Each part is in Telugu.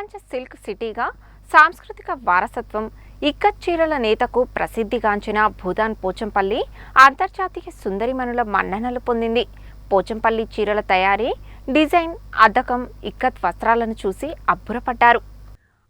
ప్రపంచ సిల్క్ సిటీగా సాంస్కృతిక వారసత్వం ఇక్కత్ చీరల నేతకు ప్రసిద్ధిగాంచిన భూదాన్ పోచంపల్లి అంతర్జాతీయ సుందరిమణుల మన్ననలు పొందింది. పోచంపల్లి చీరల తయారీ డిజైన్ అద్దకం ఇక్కత్ వస్త్రాలను చూసి అబ్బురపడ్డారు.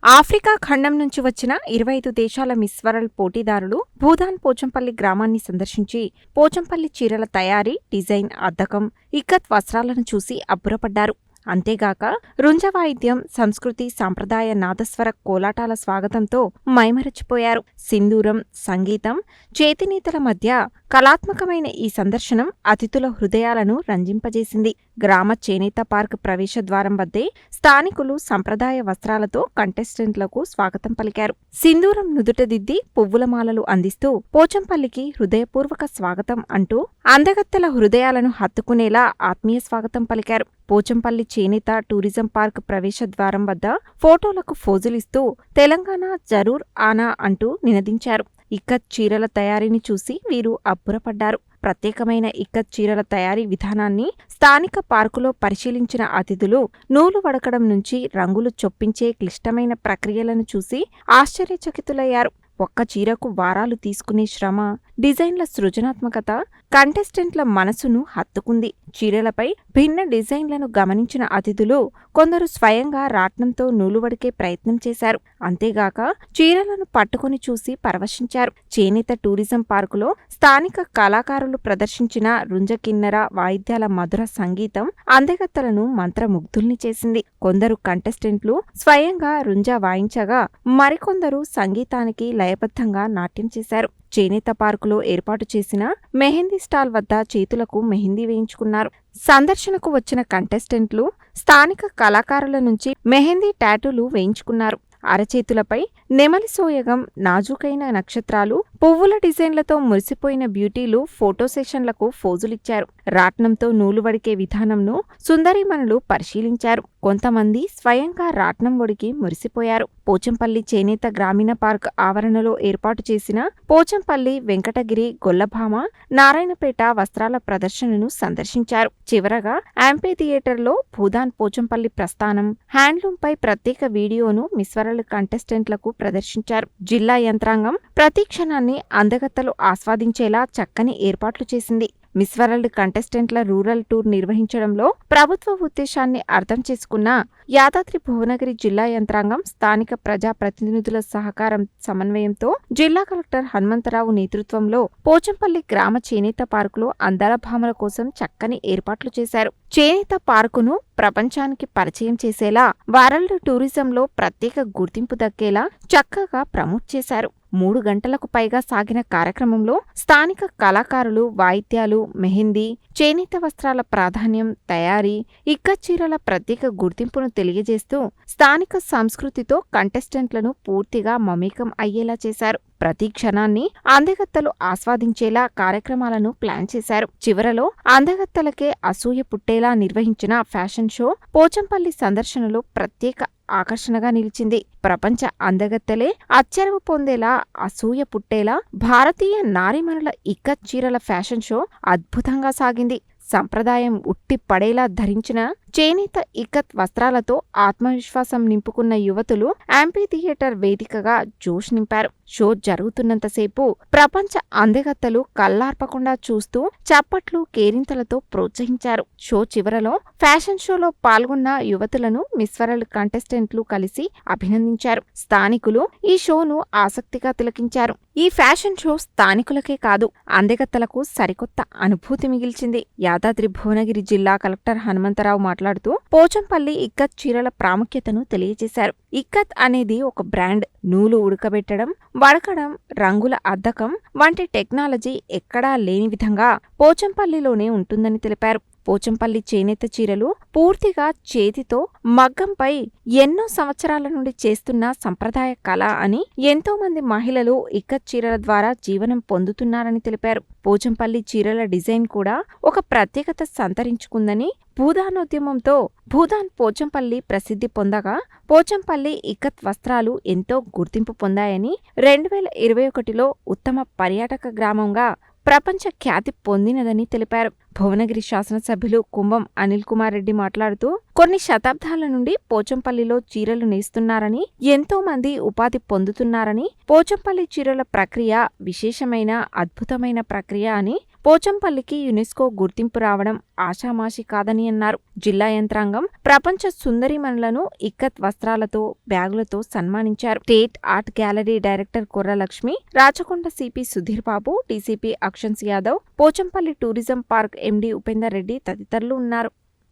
ఆఫ్రికా ఖండం నుంచి వచ్చిన ఇరవై ఐదు దేశాల మిస్ వరల్డ్ పోటీదారులు భూదాన్ పోచంపల్లి గ్రామాన్ని సందర్శించి పోచంపల్లి చీరల తయారీ డిజైన్ అద్దకం ఇక్కత్ వస్త్రాలను చూసి అబ్బురపడ్డారు. అంతేగాక రుంజ వాయిద్యం సంస్కృతి సాంప్రదాయ నాదస్వర కోలాటాల స్వాగతంతో మైమరచిపోయారు. సింధూరం సంగీతం చేతినీతల మధ్య కళాత్మకమైన ఈ సందర్శనం అతిథుల హృదయాలను రంజింపజేసింది. గ్రామ చేనేత పార్క్ ప్రవేశ ద్వారం వద్దే స్థానికులు సంప్రదాయ వస్త్రాలతో కంటెస్టెంట్లకు స్వాగతం పలికారు. సింధూరం నుదుటదిద్ది పువ్వుల మాలలు అందిస్తూ పోచంపల్లికి హృదయపూర్వక స్వాగతం అంటూ అందగత్తెల హృదయాలను హత్తుకునేలా ఆత్మీయ స్వాగతం పలికారు. పోచంపల్లి చేనేత టూరిజం పార్క్ ప్రవేశ ద్వారం వద్ద ఫోటోలకు ఫోజులిస్తూ తెలంగాణ జరూర్ ఆనా అంటూ నినదించారు. ఇక్కత్ చీరల తయారీని చూసి వీరు అబ్బురపడ్డారు. ప్రత్యేకమైన ఇక్కత్ చీరల తయారీ విధానాన్ని స్థానిక పార్కులో పరిశీలించిన అతిథులు నూలు వడకడం నుంచి రంగులు చొప్పించే క్లిష్టమైన ప్రక్రియలను చూసి ఆశ్చర్యచకితులయ్యారు. ఒక్క చీరకు వారాలు తీసుకునే శ్రమ డిజైన్ల సృజనాత్మకత కంటెస్టెంట్ల మనసును హత్తుకుంది. చీరలపై భిన్న డిజైన్లను గమనించిన అతిథులు కొందరు స్వయంగా రాట్నంతో నూలువడికే ప్రయత్నం చేశారు. అంతేగాక చీరలను పట్టుకుని చూసి పరవశించారు. చేనేత టూరిజం పార్కులో స్థానిక కళాకారులు ప్రదర్శించిన రుంజకిన్నెర వాయిద్యాల మధుర సంగీతం అందగత్తలను మంత్రముగ్ధుల్ని చేసింది. కొందరు కంటెస్టెంట్లు స్వయంగా రుంజ వాయించగా మరికొందరు సంగీతానికి లయబద్ధంగా నాట్యం చేశారు. చేనేత పార్కులో ఏర్పాటు చేసిన మెహందీ స్టాల్ వద్ద చేతులకు మెహందీ వేయించుకున్నారు. సందర్శనకు వచ్చిన కంటెస్టెంట్లు స్థానిక కళాకారుల నుంచి మెహందీ టాటూలు వేయించుకున్నారు. అరచేతులపై నెమలి సోయగం నాజూకైన నక్షత్రాలు పువ్వుల డిజైన్లతో మురిసిపోయిన బ్యూటీలు ఫోటో సెషన్లకు ఫోజులిచ్చారు. రాట్నంతో నూలు వడికే విధానంను సుందరీమణులు పరిశీలించారు. కొంతమంది స్వయంగా రాట్నం వడికి మురిసిపోయారు. పోచంపల్లి చేనేత గ్రామీణ పార్క్ ఆవరణలో ఏర్పాటు చేసిన పోచంపల్లి వెంకటగిరి గొల్లభామ నారాయణపేట వస్త్రాల ప్రదర్శనను సందర్శించారు. చివరగా యాంపీ థియేటర్లో భూదాన్ పోచంపల్లి ప్రస్థానం హ్యాండ్లూంపై ప్రత్యేక వీడియోను మిస్వర మిస్వరల్ కంటెస్టెంట్లకు ప్రదర్శించారు. జిల్లా యంత్రాంగం ప్రతి క్షణాన్ని అందగత్తలు ఆస్వాదించేలా చక్కని ఏర్పాట్లు చేసింది. మిస్ వరల్డ్ కంటెస్టెంట్ల రూరల్ టూర్ నిర్వహించడంలో ప్రభుత్వ ఉద్దేశాన్ని అర్థం చేసుకున్న యాదాద్రి భువనగిరి జిల్లా యంత్రాంగం స్థానిక ప్రజా ప్రతినిధుల సహకారం సమన్వయంతో జిల్లా కలెక్టర్ హనుమంతరావు నేతృత్వంలో పోచంపల్లి గ్రామ చేనేత పార్కులో అందాల భామల కోసం చక్కని ఏర్పాట్లు చేశారు. చేనేత పార్కును ప్రపంచానికి పరిచయం చేసేలా వరల్డ్ టూరిజంలో ప్రత్యేక గుర్తింపు దక్కేలా చక్కగా ప్రమోట్ చేశారు. మూడు గంటలకు పైగా సాగిన కార్యక్రమంలో స్థానిక కళాకారులు వాయిద్యాలు మెహందీ చేనేత వస్త్రాల ప్రాధాన్యం తయారీ ఇక్కత్ చీరల ప్రత్యేక గుర్తింపును తెలియజేస్తూ స్థానిక సంస్కృతితో కంటెస్టెంట్లను పూర్తిగా మమేకం అయ్యేలా చేశారు. ప్రతి క్షణాన్ని అందగత్తలు ఆస్వాదించేలా కార్యక్రమాలను ప్లాన్ చేశారు. చివరలో అందగత్తలకే అసూయ పుట్టేలా నిర్వహించిన ఫ్యాషన్ షో పోచంపల్లి సందర్శనలో ప్రత్యేక ఆకర్షణగా నిలిచింది. ప్రపంచ అందగత్తెలే అచ్చరవు పొందేలా అసూయ పుట్టేలా భారతీయ నారీమణుల ఇక్క చీరల ఫ్యాషన్ షో అద్భుతంగా సాగింది. సంప్రదాయం ఉట్టి పడేలా ధరించిన చేనేత ఇక్కత్ వస్త్రాలతో ఆత్మవిశ్వాసం నింపుకున్న యువతులు యాంపీ థియేటర్ వేదికగా జోష్ నింపారు. షో జరుగుతున్నంతసేపు ప్రపంచ అందగత్తలు కళ్ళార్పకుండా చూస్తూ చప్పట్లు కేరింతలతో ప్రోత్సహించారు. షో చివరలో ఫ్యాషన్ షోలో పాల్గొన్న యువతులను మిస్వరల్ కంటెస్టెంట్లు కలిసి అభినందించారు. స్థానికులు ఈ షోను ఆసక్తిగా తిలకించారు. ఈ ఫ్యాషన్ షో స్థానికులకే కాదు అందగత్తలకు సరికొత్త అనుభూతి మిగిల్చింది. యాదాద్రి భువనగిరి జిల్లా కలెక్టర్ హనుమంతరావు మాట్లాడుతూ పోచంపల్లి ఇక్కత్ చీరల ప్రాముఖ్యతను తెలియజేశారు. ఇక్కత్ అనేది ఒక బ్రాండ్. నూలు ఉడకబెట్టడం వడకడం రంగుల అద్దకం వంటి టెక్నాలజీ ఎక్కడా లేని విధంగా పోచంపల్లిలోనే ఉంటుందని తెలిపారు. పోచంపల్లి చేనేత చీరలు పూర్తిగా చేతితో మగ్గంపై ఎన్నో సంవత్సరాల నుండి చేస్తున్న సంప్రదాయ కళ అని ఎంతో మంది మహిళలు ఇక్కత్ చీరల ద్వారా జీవనం పొందుతున్నారని తెలిపారు. పోచంపల్లి చీరల డిజైన్ కూడా ఒక ప్రత్యేకత సంతరించుకుందని భూదానోద్యమంతో భూదాన్ పోచంపల్లి ప్రసిద్ధి పొందగా పోచంపల్లి ఇక్కత్ వస్త్రాలు ఎంతో గుర్తింపు పొందాయని రెండు వేల ఇరవై ఒకటిలో ఉత్తమ పర్యాటక గ్రామంగా ప్రపంచ ఖ్యాతి పొందినదని తెలిపారు. భువనగిరి శాసనసభ్యులు కుంభం అనిల్ కుమార్ రెడ్డి మాట్లాడుతూ కొన్ని శతాబ్దాల నుండి పోచంపల్లిలో చీరలు నేస్తున్నారని ఎంతో మంది ఉపాధి పొందుతున్నారని పోచంపల్లి చీరల ప్రక్రియ విశేషమైన అద్భుతమైన ప్రక్రియ అని పోచంపల్లికి యునెస్కో గుర్తింపు రావడం ఆషామాషి కాదని అన్నారు. జిల్లా యంత్రాంగం ప్రపంచ సుందరిమణులను ఇక్కత్ వస్త్రాలతో బ్యాగులతో సన్మానించారు. State art gallery director Korra Lakshmi Rachakonda CP Sudhir Babu DCP Akshansh Yadav Pochampally tourism park MD Upender Reddy తదితరులు ఉన్నారు.